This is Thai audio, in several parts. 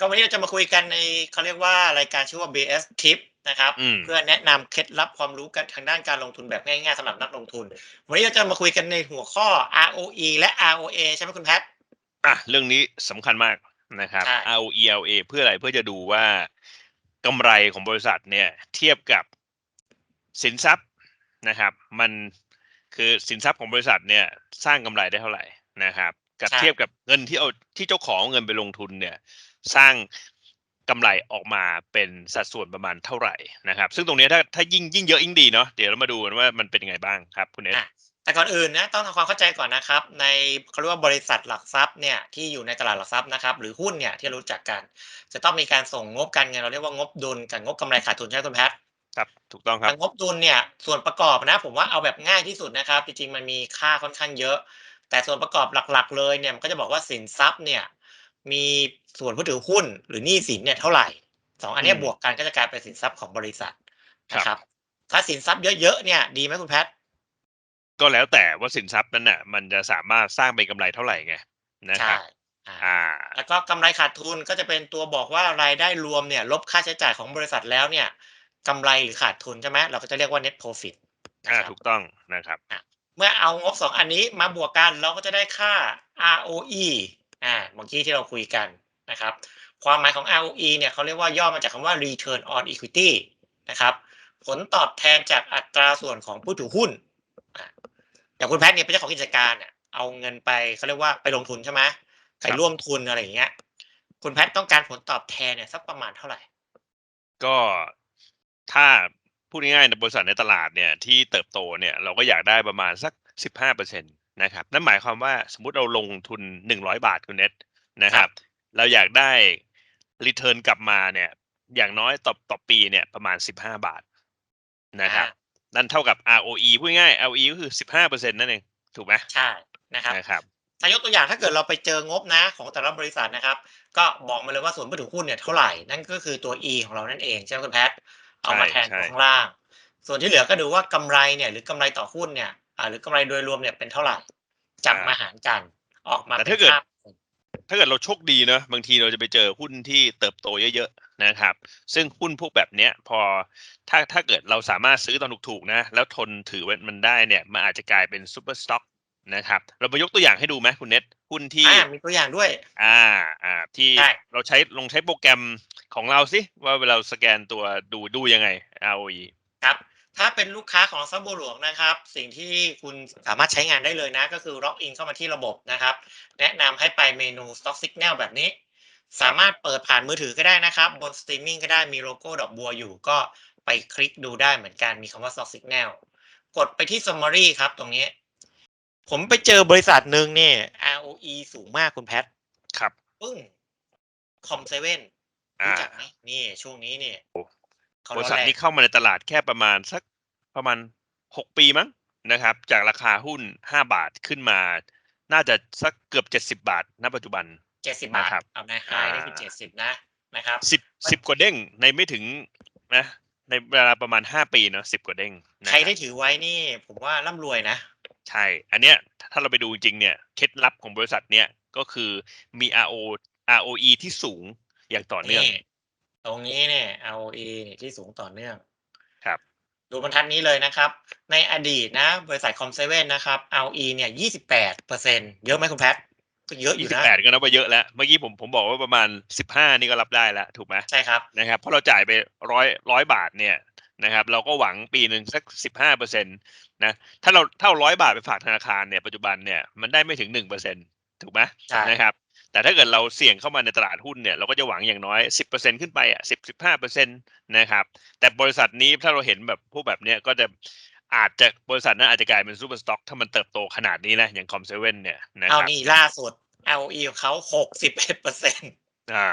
ก็วันนี้เราจะมาคุยกันในเขาเรียกว่ารายการชื่อว่า BS Tip นะครับอืมเพื่อแนะนำเคล็ดลับความรู้กันทางด้านการลงทุนแบบง่ายๆสำหรับนักลงทุน วันนี้เราจะมาคุยกันในหัวข้อ ROE และ ROA ใช่ไหมคุณแพทอะเรื่องนี้สำคัญมากนะครับใช่ ROE LA เพื่ออะไรเพื่อจะดูว่ากำไรของบริษัทเนี่ยเทียบกับสินทรัพย์นะครับ มันคือสินทรัพย์ของบริษัทเนี่ยสร้างกำไรได้เท่าไหร่นะครับ กับเทียบกับเงินที่เอาที่เจ้าของเอาเงินไปลงทุนเนี่ย สร้างกำไรออกมาเป็นสัดส่วนประมาณเท่าไหร่นะครับ ซึ่งตรงเนี้ยถ้าถ้ายิ่งยิ่งเยอะยิ่งดีเนาะเดี๋ยวเรามาดูกันว่ามันเป็นยังไงบ้างครับคุณเอสอะแต่ก่อนอื่นนะต้องทำความเข้าใจก่อนนะครับ ในเขาเรียกว่าบริษัทหลักทรัพย์เนี่ยที่อยู่ในตลาดหลักทรัพย์นะครับ หรือหุ้นเนี่ยที่รู้จักกัน จะต้องมีการส่งงบการเงินเราเรียกว่างบดุลกับงบกำไรขาดทุนใช่ไหมคุณแพทครับถูกต้องครับแต่งบดุลเนี่ยส่วนประกอบนะ ผมว่าเอาแบบง่ายที่สุดนะครับ จริงๆมันมีค่าค่อนข้างเยอะ แต่ส่วนประกอบหลักๆ เลยเนี่ยมันก็จะบอกว่าสินทรัพย์เนี่ย มีส่วนผู้ถือหุ้นหรือหนี้สินเนี่ยเท่าไหร่สองอันเนี้ยอืมบวกกันก็จะกลายเป็นสินทรัพย์ของบริษัทนะคครัรับบถ้าสินทรัพย์เยอะๆเนี่ยดีไหมคุณแพทก็แล้วแต่ว่าสินทรัพย์นั้นน่ะ มันจะสามารถสร้างเป็นกำไรเท่าไหร่ไงนะคใช่รับอ่าอ่า แล้วก็กำไรขาดทุนก็จะเป็นตัวบอกว่ารายได้รวมเนี่ย ลบค่าใช้จ่ายของบริษัทแล้วเนี่ยกำไรหรือขาดทุนใช่ไหมเราก็จะเรียกว่า net profit นะอ่าครับถูกต้องนะครับเมื่อเอางบสองอันนี้มาบวกกันเราก็จะได้ค่า ROE อ่าเมื่อกี้ที่เราคุยกันนะครับ ความหมายของ ROE เนี่ยเขาเรียกว่าย่อมาจากคำว่า return on equity นะครับ ผลตอบแทนจากอัตราส่วนของผู้ถือหุ้นอะอย่างคุณแพทย์เนี่ยเป็นเจ้าของกิจการเนี่ยเอาเงินไปเขาเรียกว่าไปลงทุนใช่ไหมไปครับร่วมทุนอะไรอย่างเงี้ย คุณแพทย์ต้องการผลตอบแทนเนี่ยสักประมาณเท่าไหร่ ก็ถ้าพูดง่ายๆในบริษัทในตลาดเนี่ยที่เติบโตเนี่ยเราก็อยากได้ประมาณสักสิบห้าเปอร์เซ็นต นะครับนั่นหมายความว่าสมมุติเราลงทุนหนึ่งร้อยบาทคุณเน็ตนะครับ เราอยากได้รีเทิร์นกลับมาเนี่ยอย่างน้อยต่อต่อปีเนี่ยประมาณสิบห้าบาทนะครับอ่านั่นเท่ากับ ROE พูดง่ายๆ ROE ก็คือสิบห้าเปอร์เซ็นต์นั่นเองถูกไหมใช่นะครับนะครับถ้ายกตัวอย่างถ้าเกิดเราไปเจองบนะของแต่ละบริษัทนะครับ ก็บอกมาเลยว่าส่วนผู้ถือหุ้นเนี่ยเท่าไหร่นั่นก็คือตัว E ของเรานั่นเองใช่ไหมคุณแพทย์เอามาแทนใช่ตัวข้างล่าง ส่วนที่เหลือก็ดูว่ากำไรเนี่ยหรือกำไรต่อหุ้นเนี่ยอ่า หรือกำไรโดยรวมเนี่ยเป็นเท่าไหร่จับมาหารกันออกมาแต่เป็นถ้าเกิดค่าถ้าเกิดเราโชคดีเนอะบางทีเราจะไปเจอหุ้นที่เติบโตเยอะๆนะครับ ซึ่งหุ้นพวกแบบเนี้ยพอถ้าถ้าเกิดเราสามารถซื้อตอนถูกๆนะ แล้วทนถือมันได้เนี่ยมันอาจจะกลายเป็นซูเปอร์สต็อกนะครับเรามายกตัวอย่างให้ดูไหมคุณเน็ตหุ้นที่อ่ามีตัวอย่างด้วย อ่าอ่าที่ใช่เราใช้ลองใช้โปรแกรมของเราสิว่าเวลาเราสแกนตัวดูดูยังไง ROE ครับ ถ้าเป็นลูกค้าของซับบัวหลวงนะครับ สิ่งที่คุณสามารถใช้งานได้เลยนะ ก็คือล็อกอินเข้ามาที่ระบบนะครับ แนะนำให้ไปเมนู Stock Signal แบบนี้ สามารถเปิดผ่านมือถือก็ได้นะครับ บนสตรีมมิ่งก็ได้มีโลโก้ดอกบัวอยู่ก็ไปคลิกดูได้เหมือนกันมีคำว่า Stock Signal กดไปที่ Summary ครับตรงนี้ ผมไปเจอบริษัทหนึ่งเนี่ย ROE สูงมากคุณแพทครับปึ้งคอมเซเว่นอ่ารู้จักไหมนี่ช่วงนี้เนี่ยเขา บริร้อนษัทแรงนี้เข้ามาในตลาดแค่ประมาณสักประมาณหกปีมั้งนะครับ จากราคาหุ้นห้าบาทขึ้นมา น่าจะสักเกือบเจ็ดสิบาท ณ ปัจจุบันเจ็ดสิบบาทนะครับเอาในไฮนี่คืออ่าเจ็ดสิบนะนะครับสิบสิบกว่าเด้งในไม่ถึงนะในเวลาประมาณห้าปีเนาะสิบกว่าเด้งนะใครบได้ถือไว้นี่ ผมว่าร่ำรวยนะ ใช่ อันเนี้ยถ้าเราไปดูจริงๆเนี่ยเคล็ดลับของบริษัทเนี่ยก็คือมี RO ROE ที่สูงอย่างต่อเนื่องนี่ ตรงนี้เนี่ย ROE เนี่ยที่สูงต่อเนื่องครับ ดูบรรทัดนี้เลยนะครับ ในอดีตนะ บริษัทคอมเซเว่นนะครับ ROE เนี่ยยี่สิบแปดเปอร์เซ็นเยอะไหมคุณแพทก็เยอะอยี่ยู่สิบนะแปดก็นับว่าเยอะแล้ว เมื่อกี้ผมผมบอกว่าประมาณสิบห้านี่ก็รับได้แล้ว ถูกไหมใช่ครับนะครับเพราะเราจ่ายไปร้อยร้อยบาทเนี่ยนะครับเราก็หวังปีหนึ่งสักสิบห้าเปอร์เซ็นตนะถ้าเราถ้าร้อยบาทไปฝากธนาคารเนี่ยปัจจุบันเนี่ยมันได้ไม่ถึงหนึ่งเปอร์เซ็นถูกไหมใช่นะครับ แต่ถ้าเกิดเราเสี่ยงเข้ามาในตลาดหุ้นเนี่ยเราก็จะหวังอย่างน้อยสิบเปอร์เซ็นขึ้นไปอะสิบสิบห้าเปอร์เซ็นตนะครับ แต่บริษัทนี้ถ้าเราเห็นแบบพวกแบบเนี้ยก็จะอาจจะบริษัทนั้นอาจจะกลายเป็นซูเปอร์สต็อกถ้ามันเติบโตขนาดนี้นะ อย่างคอมเซเว่นเนี่ยนะคเอารับนี่ล่าสุด ROE ของเขาหกสิบเอ็ดเปอร์เซ็นอ่า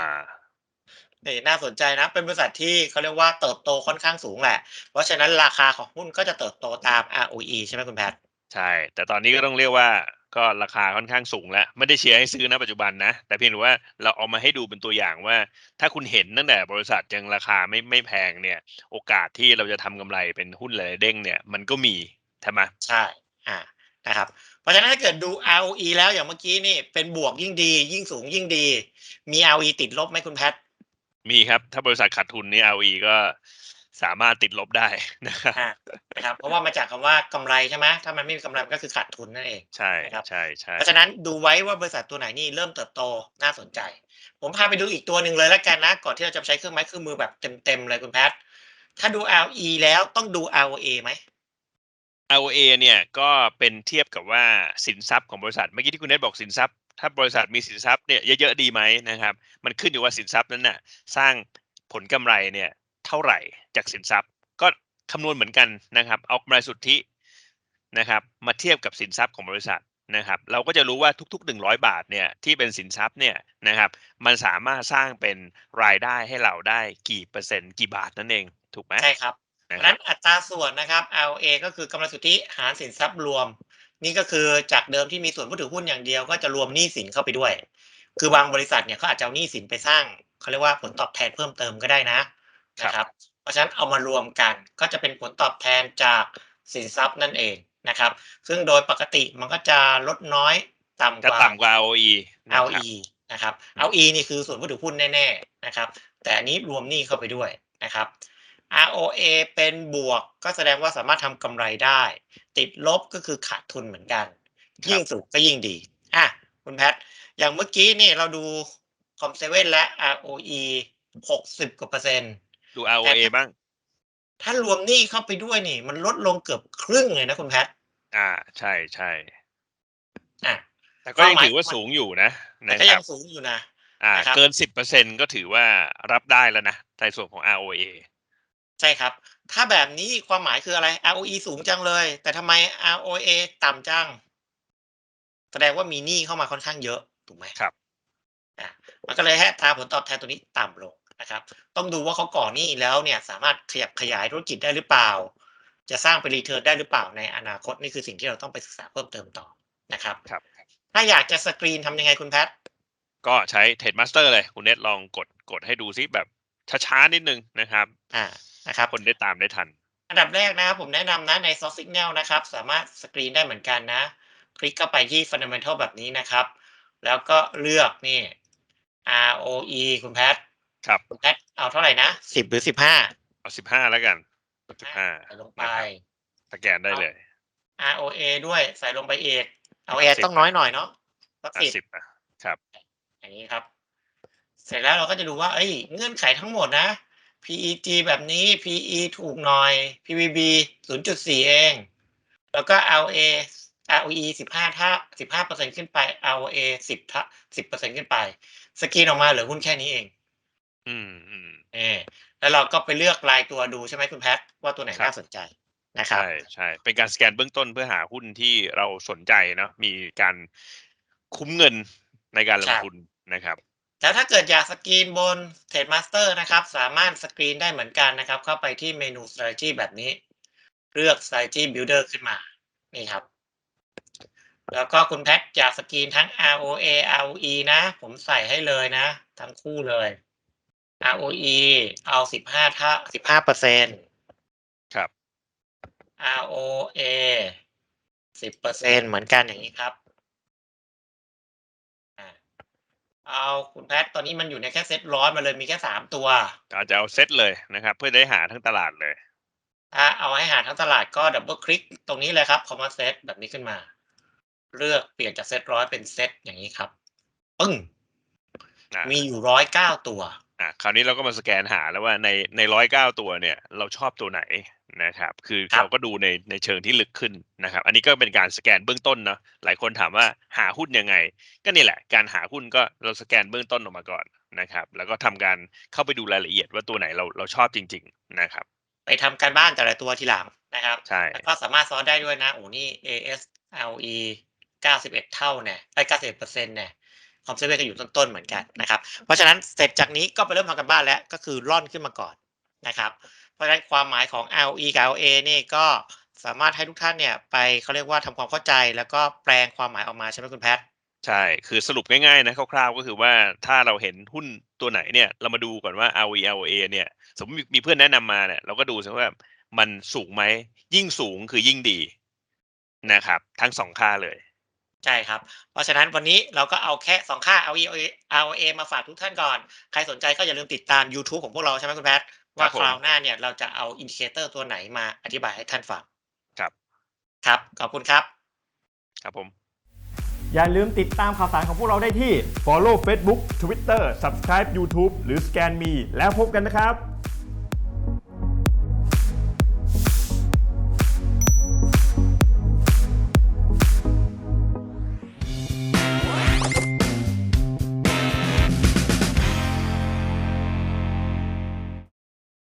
นี่น่าสนใจนะ เป็นบริษัทที่เขาเรียกว่าเติบโตค่อนข้างสูงแหละ เพราะฉะนั้นราคาของหุ้นก็จะเติบโตตาม ROE ใช่ไหมคุณแพทใช่ แต่ตอนนี้ก็ต้องเรียกว่า ก็ราคาค่อนข้างสูงแล้ว ไม่ได้เชียร์ให้ซื้อนะปัจจุบันนะ แต่เพียงแต่ว่าเราเอามาให้ดูเป็นตัวอย่างว่า ถ้าคุณเห็นตั้งแต่บริษัทยังราคาไม่ไม่แพงเนี่ย โอกาสที่เราจะทำกำไรเป็นหุ้นหลายๆเด้งเนี่ยมันก็มีใช่ไหมใช่อ่านะครับราะฉะนั้นถ้าเกิดดู ROE แล้วอย่างเมื่อกี้นี่เป็นบวกยิ่งดี ยิ่งสูงยิ่งดี มี ROE ติดลบไหมคุณแพทมีครับ ถ้าบริษัทขาดทุนนี่ ROE ก็ สามารถติดลบได้นะครับอ่านะครับ เพราะว่ามาจากคำว่ากำไรใช่ไหมถ้ามันไม่มีกำไรมันก็คือขาดทุนนั่นเองใช่ครับใช่ใช่เพราะฉะนั้นดูไว้ว่าบริษัทตัวไหนนี่เริ่มเติบโตน่าสนใจ ผมพาไปดูอีกตัวหนึ่งเลยแล้วกันนะ ก่อนที่เราจะใช้เครื่องไม้เครื่องมือแบบเต็มๆเลยคุณแพทถ้าดู ROE แล้วต้องดู ROA ไหม ROA เนี่ยก็เป็นเทียบกับว่าสินทรัพย์ของบริษัทเมื่อกี้ที่คุณเนทบอกสินทรัพย์ ถ้าบริษัทมีสินทรัพย์เนี่ยเยอะๆดีไหมนะครับ มันขึ้นอยู่ว่าสินทรัพย์นั้นน่ะสร้างผลกำไรเนี่ย เท่าไหร่จากสินทรัพย์ ก็คำนวณเหมือนกันนะครับ เอากำไรสุทธินะครับ มาเทียบกับสินทรัพย์ของบริษัทนะครับ เราก็จะรู้ว่าทุก ๆ 100 บาทเนี่ยที่เป็นสินทรัพย์เนี่ยนะครับ มันสามารถสร้างเป็นรายได้ให้เราได้กี่เปอร์เซ็นต์กี่บาทนั่นเองถูกไหมใช่ครับเพนะราะฉะครันั้บนอัตราส่วนนะครับ ROA ก็คือกำไรสุทธิหารสินทรัพย์รวม นี่ก็คือจากเดิมที่มีส่วนผู้ถือหุ้นอย่างเดียวก็จะรวมหนี้สินเข้าไปด้วย คือบางบริษัทเนี่ยเขาอาจจะเอาหนี้สินไปสร้างเขาเรียกว่าผลตอบแทนเพิ่มเติมก็ได้นะ นะครับ เพราะฉะนั้นเอามารวมกันก็จะเป็นผลตอบแทนจากสินทรัพย์นั่นเองนะครับ ซึ่งโดยปกติมันก็จะลดน้อยต่ำจะกว่าต่ำกว่า ROE นะครับ LE นะครับ LE นี่คือส่วนผู้ถือหุ้นแน่ๆนะครับ แต่อันนี้รวมหนี้เข้าไปด้วยนะครับ ROA เป็นบวกก็แสดงว่าสามารถทำกำไรได้ ติดลบก็คือขาดทุนเหมือนกันครับยิ่งสูงก็ยิ่งดีอะคุณแพทอย่างเมื่อกี้นี่เราดูคอมเซเว่นและ ROE หกสิบกว่าเปอร์เซ็นต์ ดู ROA บ้าง ถ้ารวมหนี้เข้าไปด้วยนี่ มันลดลงเกือบครึ่งเลยนะคุณแพทอ่า ใช่ใช่อะแต่ก็ยังเป้าหมายถือว่าสูงอยู่นะแต่นะก็คยัรับงสูงอยู่นะ อ่านะครับเกินสิบเปอร์เซ็นก็ถือว่ารับได้แล้วนะในส่วนของ ROA ใช่ครับ ถ้าแบบนี้ความหมายคืออะไร ROE สูงจังเลย แต่ทำไม ROA ต่ำจัง แสดงว่ามีหนี้เข้ามาค่อนข้างเยอะ ถูกไหมครับ อะมันก็เลยให้อัตราผลตอบแทนตัวนี้ต่ำลง นะครับ ต้องดูว่าเขาก่อหนี้แล้วเนี่ยสามารถขยับขยายธุรกิจได้หรือเปล่า จะสร้างเป็นรีเทิร์นได้หรือเปล่าในอนาคตนี่คือสิ่งที่เราต้องไปศึกษาเพิ่มเติมต่อนะครับครับ ถ้าอยากจะสกรีนทำยังไงคุณแพทก็ใช้ Trade Master เลย คุณเนทลองกดกดให้ดูซิแบบช้าๆนิดนึงนะครับอ่านะครับคนได้ตามได้ทัน อันดับแรกนะครับผมแนะนำนะใน Soft Signal นะครับ สามารถสกรีนได้เหมือนกันนะ คลิกเข้าไปที่ Fundamental แบบนี้นะครับ แล้วก็เลือกนี่ ROE คุณแพท ครับคุณแพทเอาเท่าไหร่นะสิบหรือสิบห้าเอาสิบห้าแล้วกันสิบห้าใส่ลงไปนะครับสแกนได้เลย ROA ด้วยใส่ลงไปเอกเอาเอสิบต้องน้อยหน่อยเนาะสักอะสิบสิบอะครับ อย่างนี้ครับ เสร็จแล้วเราก็จะดูว่า เอ้ย เงื่อนไขทั้งหมดนะ PEG แบบนี้ PE ถูกหน่อย PBB 0.4 เอง แล้วก็ LA ROE 15ท่า15เปอร์เซ็นขึ้นไป ROA 10ท่า10เปอร์เซ็นขึ้นไป สกรีนออกมาเหลือหุ้นแค่นี้เอง อืมอืมเออแล้วเราก็ไปเลือกรายตัวดูใช่ไหมคุณแพทว่าตัวไหนครับน่าสนใจนะครับใช่ใช่เป็นการสแกนเบื้องต้นเพื่อหาหุ้นที่เราสนใจเนาะมีการคุ้มเงินในการลงทุนนะครับแล้วถ้าเกิดอยากสกรีนบน Trade Master นะครับ สามารถสกรีนได้เหมือนกันนะครับ เข้าไปที่เมนู strategy แบบนี้ เลือก strategy builder ขึ้นมา นี่ครับ แล้วก็คุณแพทอยากสกรีนทั้ง ROA ROE นะ ผมใส่ให้เลยนะ ทั้งคู่เลย ROE เอา15ท่า15เปอร์เซ็นครับ ROA 10เปอร์เซ็นเหมือนกันอย่างนี้ครับอ่าเอาคุณแพทตอนนี้มันอยู่ในแค่เซตร้อยมาเลยมีแค่สามตัวอาจจะเอาเซตเลยนะครับ เพื่อได้หาทั้งตลาดเลย ถ้าเอาให้หาทั้งตลาดก็ดับเบิลคลิกตรงนี้เลยครับคอมมาเซตแบบนี้ขึ้นมา เลือกเปลี่ยนจากเซตร้อยเป็นเซตอย่างนี้ครับปึ้งอะมีอยู่ร้อยเก้าตัว อะคราวนี้เราก็มาสแกนหาแล้วว่าในในร้อยเก้าตัวเนี่ย เราชอบตัวไหนนะครับ คือครับเราก็ดูในในเชิงที่ลึกขึ้นนะครับ อันนี้ก็เป็นการสแกนเบื้องต้นเนาะหลายคนถามว่าหาหุ้นยังไง ก็นี่แหละ การหาหุ้นก็เราสแกนเบื้องต้นออกมาก่อนนะครับ แล้วก็ทำการเข้าไปดูรายละเอียดว่าตัวไหนเราเราชอบจริง ๆนะครับ ไปทำการบ้านแต่ละตัวทีหลังนะครับใช่แล้วก็สามารถซ้อนได้ด้วยนะโอ้นี่ AS LE 91 เท่าเนี่ยไอ้91เปอร์เซ็นต์เนี่ย คอมเซเว่นก็อยู่ต้นๆเหมือนกันนะครับ เพราะฉะนั้นเสร็จจากนี้ก็ไปเริ่มทำกันบ้านแล้วก็คือร่อนขึ้นมาก่อนนะครับ เพราะฉะนั้นความหมายของ LE กับ LA นี่ก็สามารถให้ทุกท่านเนี่ยไปเขาเรียกว่าทำความเข้าใจแล้วก็แปลงความหมายออกมาใช่ไหมคุณแพทใช่ คือสรุปง่ายๆนะคร่าวๆก็คือว่าถ้าเราเห็นหุ้นตัวไหนเนี่ยเรามาดูก่อนว่า ROE ROA เนี่ยสมมติมีเพื่อนแนะนำมาเนี่ยเราก็ดูซิว่ามันสูงไหมยิ่งสูงคือยิ่งดีนะครับ ทั้งสองค่าเลย ใช่ครับ เพราะฉะนั้นวันนี้เราก็เอาแค่ 2 ค่า ROE ROA มาฝากทุกท่านก่อน ใครสนใจก็อย่าลืมติดตามยูทูบของพวกเราใช่ไหมคุณแพทย์ว่าผมคราวหน้าเนี่ยเราจะเอาอินดิเคเตอร์ตัวไหนมาอธิบายให้ท่านฟังครับ ครับ ขอบคุณครับ ครับผม อย่าลืมติดตามข่าวสารของพวกเราได้ที่ follow Facebook Twitter Subscribe YouTube หรือ Scan Me แล้วพบกันนะครับ